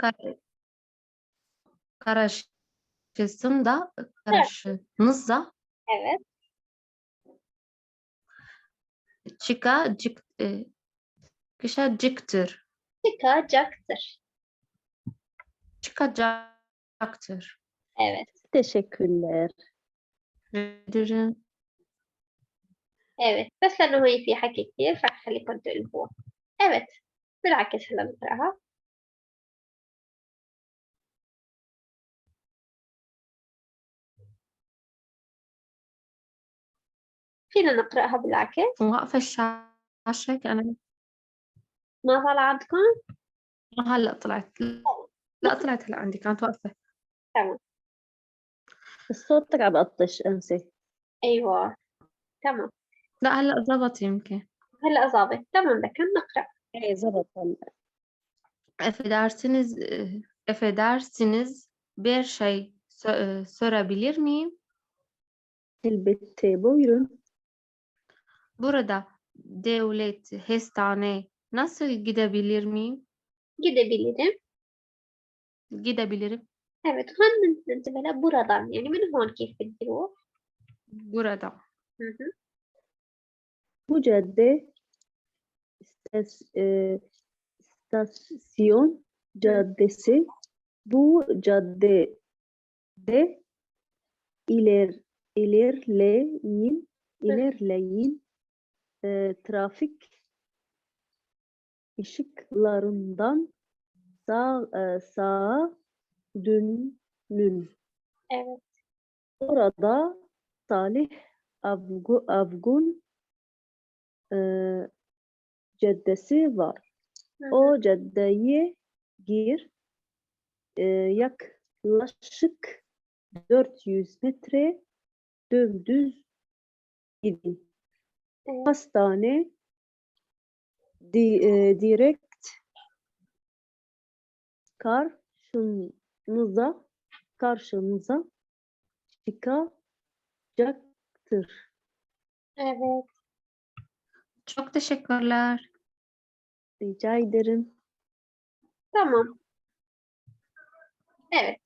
Kar- Karşısında, karşınızda Evet. çıkacak, e, çıkacaktır. Çıkacaktır. Çıkacaktır. Evet. Teşekkürler. Ederim. Evet. بس لأنه هي في حكي كتير فخليكم تقلبوها. Evet. بالعكس هلا نقراها. فينا نقرأها بالعكس. واقفة الشاشة أنا. ما طالع عندكم؟ هلا طلعت. لا طلعت هلا عندي كانت واقفة. تمام. صوتك عم بقطش أنسي. أيوة. تمام. لا هلا ضبط يمكن. هلا ظابط تمام لكن نقرأ. إيه زبط هلا Affedersiniz, affedersiniz bir şey sö- e, sorabilir miyim? Elbette buyurun. Burada devlet hastane nasıl gidebilir miyim? Gidebilirim. Gidebilirim. Evet. Hangisinde böyle buradan yani min hangisinde o? Buradan. Bu cadde istas, e, istasyon caddesi bu cadde de iler ilerleyin ilerleyin e, trafik ışıklarından sağ, e, sağa dönün. Evet Orada Salih Avgu, Avgun eee caddesi var. hı hı. O caddeye gir. eee, yaklaşık 400 metre dümdüz gidin. Hastane di, eee, direkt karşınıza karşınıza çıkacaktır. Evet Çok teşekkürler. Rica ederim. tamam. Evet.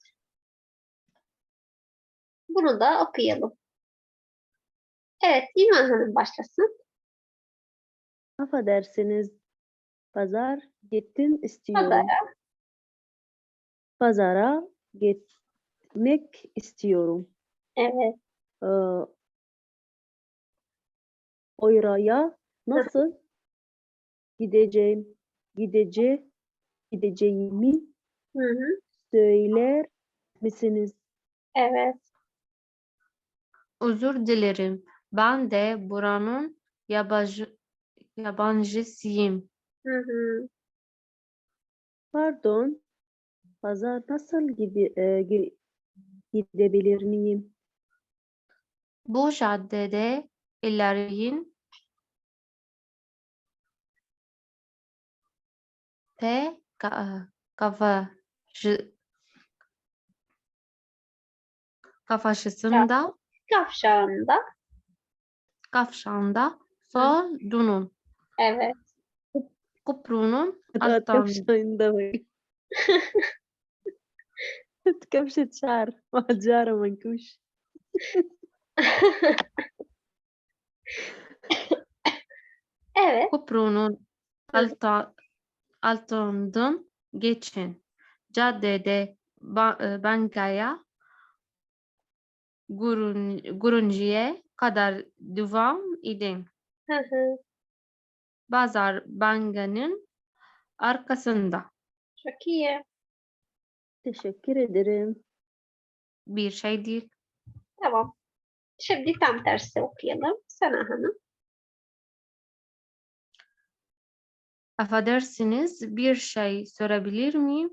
Bunu da okuyalım. Evet İman Hanım başlasın. Affedersiniz. Pazar gittin istiyorum. Pazara. Pazara gitmek istiyorum. Evet. Ee, oraya nasıl gideceğim, gidece, gideceğimi Hı hı. söyler misiniz? Evet. Özür dilerim. Ben de buranın yabancı, yabancısıyım. Hı hı. Pardon, pazar nasıl gide, e, gi- gidebilir miyim? Bu caddede ilerleyin. T ka- kafacı kafasında Kavşağında. kavşağında sol dönün. Evet. Köprünün Rahat alttan kavşağında bak. كبشة شعر وحجارة منكوش Evet. köprünün alta, altından geçin. Caddede ba- e, bankaya görün, görünceye kadar devam edin. Hı hı. Bazar bankanın arkasında Çok iyi. Teşekkür ederim. bir şey değil. Tamam. Şimdi tam tersi okuyalım. Sana hanım. Affedersiniz bir şey sorabilir miyim?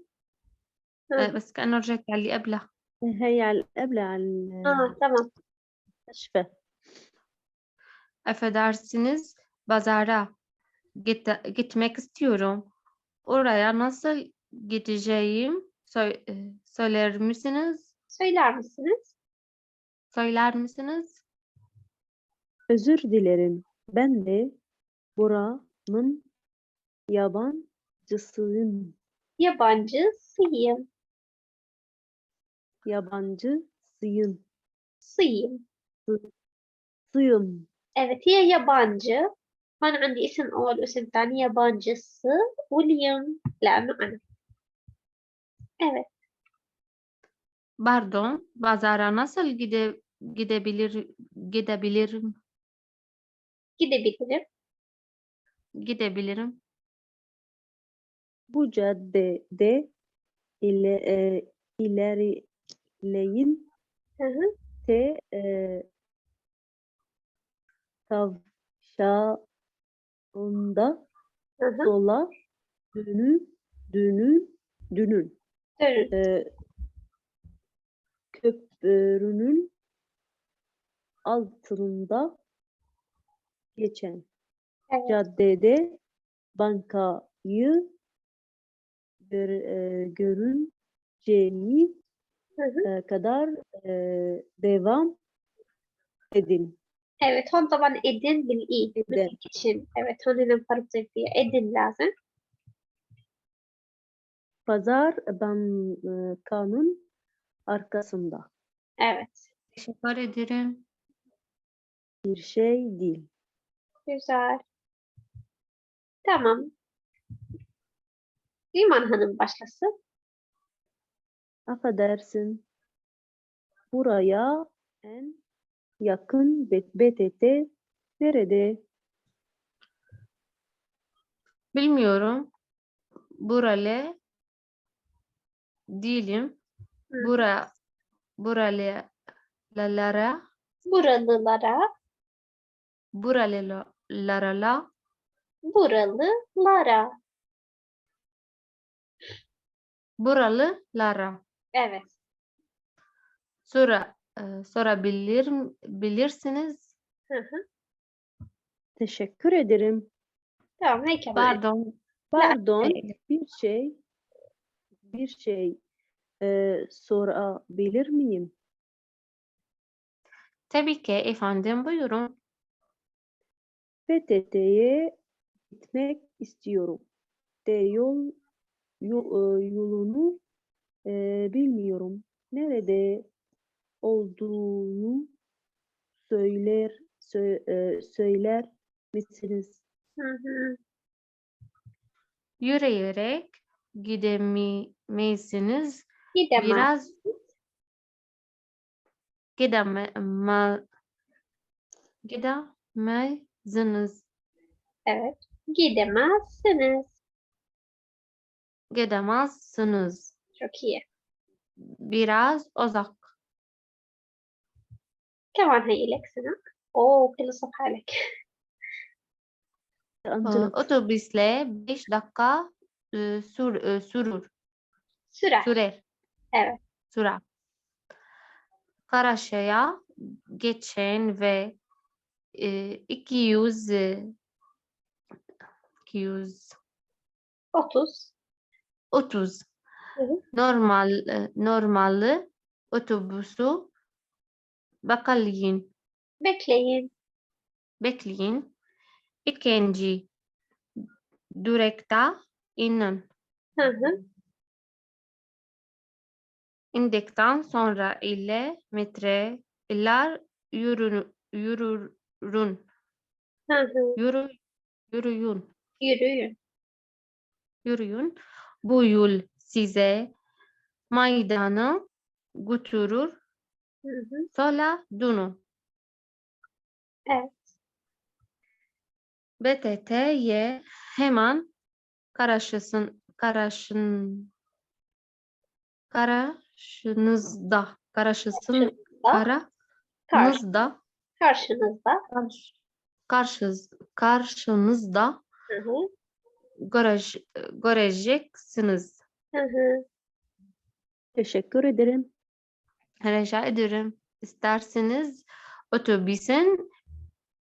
Hı. آه، بس كأنه رجعت على اللي قبلها هي على قبل على Aa, tamam. المستشفى Affedersiniz pazara git, gitmek istiyorum. Oraya nasıl gideceğim Sö- e, söyler misiniz? Söyler misiniz? Söyler misiniz? Özür dilerim. Ben de buranın yabancısıyım. Yabancısıyım. Yabancı sıyım. Sıyım. Sıyım. Evet هي yabancı. هون عندي اسم أول واسم ثاني yabancısı واليوم لأنه أنا Evet. Pardon, pazara nasıl gide gidebilir gidebilirim Gidebilirim. gidebilirim Bu caddede ile, e, ilerleyin Hı hı. te e, tavşağında Hı hı. sola dönün dönün dönün Dönün. e, köprünün altında geçen Evet. caddede bankayı gör, e, görünceye Hı hı. e, kadar e, devam edin. Evet, o zaman edin bil iyi. Edin. için. Evet, onun fark diye edin lazım. Pazar ben e, kanun arkasında. Evet. Teşekkür ederim. Bir şey değil. Güzel. Tamam. İman Hanım başlasın. Affedersin. Buraya en yakın BTT nerede? bilmiyorum buralı değilim Hı. bura buralılara Buralılara, buralılara buralılara. buralılara Evet. sonra e, sorabilir bilirsiniz Hı hı. Teşekkür ederim. Tamam. Keman? pardon Pardon, e, bir şey bir şey e, sorabilir miyim? tabii ki efendim buyurun PTT'ye gitmek istiyorum. De yol, yo- e, yolunu e, bilmiyorum. Nerede olduğunu söyler sö- e, söyler misiniz? Hı hı. yürüyerek gidemezsiniz Gidemez. biraz gideme ma, gidemezsiniz Evet. Gidemezsiniz. gidemezsiniz Çok iyi. biraz uzak كمان هي لك سنة. أوه كل الصفحة لك. Ee, Anladım. otobüsle 5 dakika e, sür, e, sürür سرعة. sürer Evet. sürer Karşıya geçen ve e, 200 e, 200 30. 30 Hı hı. normal e, normalı otobüsü bekleyin Bekleyin. bekleyin ikinci durakta inin Hı hı. indikten sonra ile metreler yürü, yürürün Hı hı. yürü, yürüyün Yürüyün. yürüyün bu yol size maydana götürür Hı hı. sola dönün Evet. BTT'ye hemen karşısın, karşın, karşınızda, karşısın, Karşınızda. Karşınızda. karşınızda Hı hı. görece, göreceksiniz. Hı hı. Teşekkür ederim. Rica ederim. İsterseniz otobüsün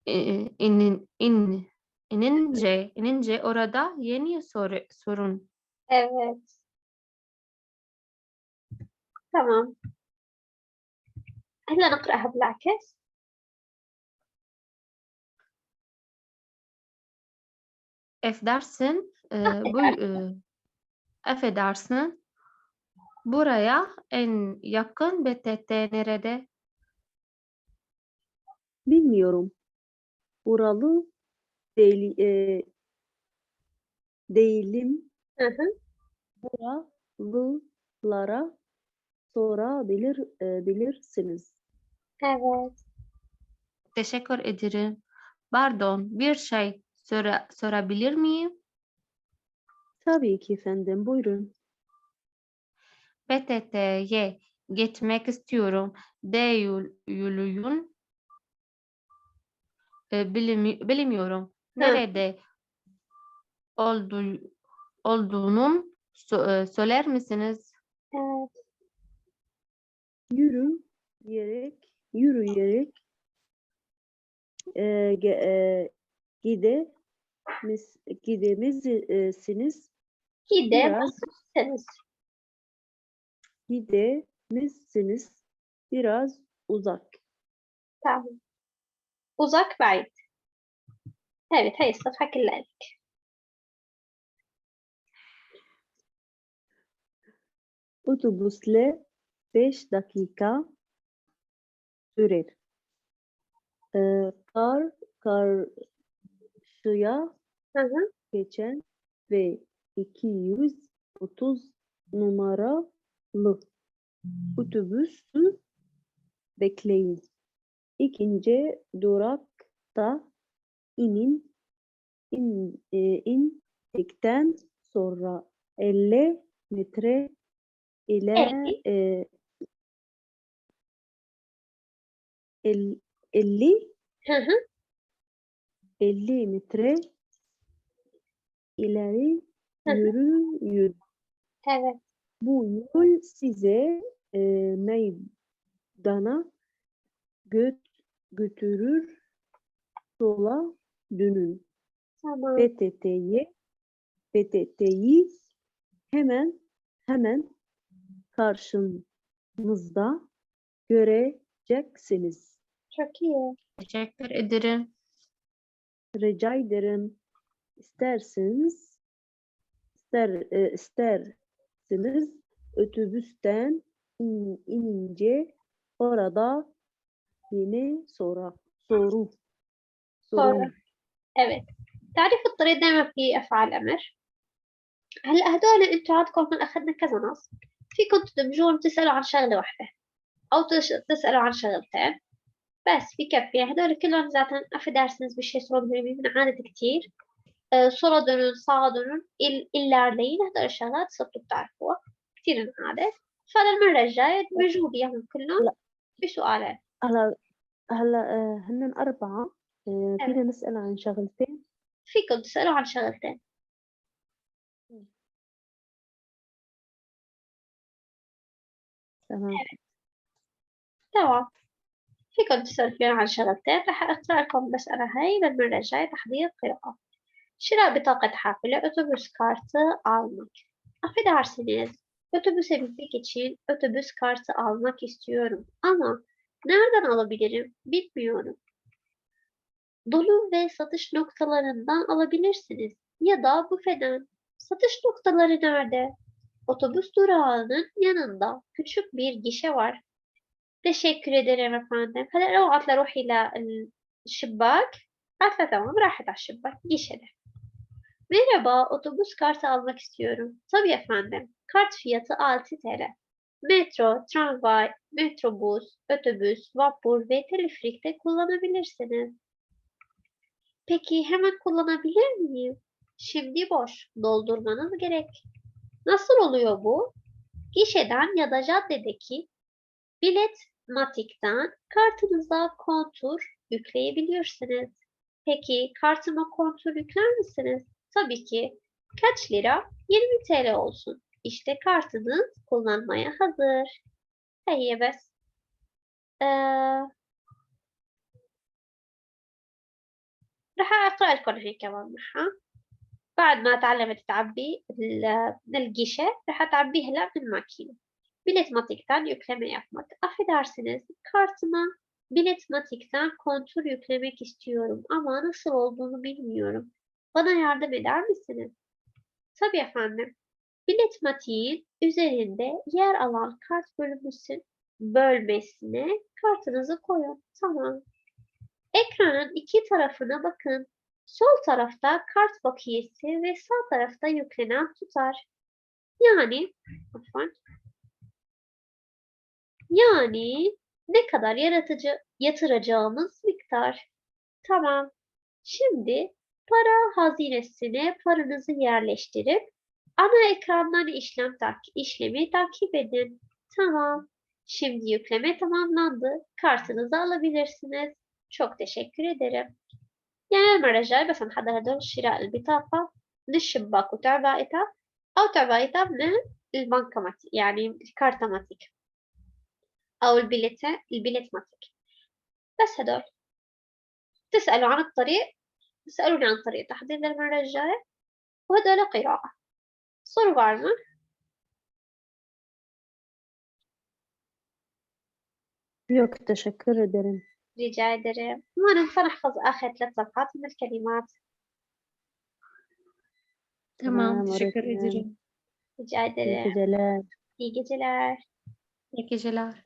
e, inin, in, inince, inince orada yeni soru, sorun. Evet. تمام هلا نقرأها بالعكس Affedersin, e, bu, e, Affedersin. Buraya en yakın BTT nerede? Bilmiyorum. Buralı değil, e, değilim. Hı hı. Buralılara sorabilir e, bilirsiniz. Evet. Teşekkür ederim. Pardon, bir şey sora- sorabilir miyim? Tabii ki efendim. Buyurun. PTT'ye gitmek istiyorum. Bilimi- bilmiyorum. Nerede oldu, olduğunu sö- söyler misiniz? Evet. Yürüyerek, yürüyerek e, e, gide mis, gidemezsiniz. Biraz Gidemezsiniz. Gidemezsiniz. Biraz uzak. Tamam. Uzak bayt. Evet, hayır, fakirlerdik. Otobüsle 5 dakika sürer. Ee, kar karşıya hı hı. geçen ve 230 numara numaralı otobüsü bekleyin. İkinci durakta inin in, e, indikten sonra 50 metre ile Elli. e, el- 50 Hı hı. 50 metre ileri Hı hı. yürüyün. Evet. Bu yol size e, meydana göt götürür. Sola dönün. Tamam. PTT'yi PTT'yi hemen hemen karşınızda göreceksiniz. Çok iyi. Teşekkür ederim. Rica ederim. İsterseniz ister e, isterseniz otobüsten in- inince orada yine soru Sonra. sorun. Evet. تعرف الطريق دائما في أفعال أمر هلا هدول أنتوا عندكم هون أخذنا كذا نص فيكم تدمجوهم تسألوا عن شغلة واحدة أو تسألوا عن شغلتين بس بكفي هدول كلهم ذاتهم şey sorabilir miyim من عادة كتير sola dönün sağa dönün il, ilerleyin هدول الشغلات صرتوا بتعرفوها كتير انعادت فللمرة الجاية ادمجوا بيهم كلهم لا. بسؤالين هلا هلا آه، هن أربعة. فينا نسأل عن شغلتين فيكم تسألوا عن شغلتين تمام تمام فيكم تسألوا عن شغلتين راح أقرأ لكم المسألة هاي للمرة الجاية تحضير قراءة شراء بطاقة حافلة otobüs kartı almak affedersiniz otobüse binmek için otobüs kartı almak istiyorum ama nereden alabilirim bilmiyorum dolu ve satış noktalarından alabilirsiniz ya da büfeden satış noktaları nerede otobüs durağının yanında küçük bir gişe var teşekkür ederim efendim هلا لو عطلة روحي للشباك عطلة tamam راحت على الشباك gişede Merhaba, otobüs kartı almak istiyorum. Tabii efendim. Kart fiyatı 6 TL. Metro, tramvay, metrobüs, otobüs, vapur ve teleferikte kullanabilirsiniz. Peki hemen kullanabilir miyim? Şimdi boş. Doldurmanız gerek. Nasıl oluyor bu? Gişeden ya da caddedeki bilet matikten kartınıza kontur yükleyebilirsiniz. Peki kartıma kontur yükler misiniz? Tabii ki. Kaç lira? 20 TL olsun. İşte kartınız kullanmaya hazır. هي بس آه راح أقرأ لكم هي كمان معها بعد ما تعلمت تعبي ال- من الجيشة راح تعبيه هلا من الماكينة bilet matikten yükleme yapmak. Affedersiniz, kartıma bilet matikten kontur yüklemek istiyorum ama nasıl olduğunu bilmiyorum. Bana yardım eder misiniz? Tabii efendim. bilet matiğin üzerinde yer alan kart bölümüsün bölmesine kartınızı koyun. Tamam. Ekranın iki tarafına bakın. Sol tarafta kart bakiyesi ve sağ tarafta yüklenen tutar. Yani afwan, yani ne kadar yaratıcı yatıracağımız miktar. Tamam. Şimdi para hazinesine paranızı yerleştirip ana ekrandan işlem tak işlemi takip edin. Tamam. Şimdi yükleme tamamlandı. Kartınızı alabilirsiniz. çok teşekkür ederim. يعني المرة الجاية بس نحضر هدول شراء البطاقة من الشباك وتعبئتها أو تعبئتها من البنكماتيك يعني الكارتماتيك أو البلت البلتماتيك بس هدول تسألوا عن الطريق سألوني عن طريق تحضير المرة الجاية وهذول قراءة صوروا بعضنا. يوك تشكر درم رجع درم ما ننسى نحفظ آخر ثلاث صفحات من الكلمات. تمام تشكر درم رجع درم يا جلال يا جلال يا جلال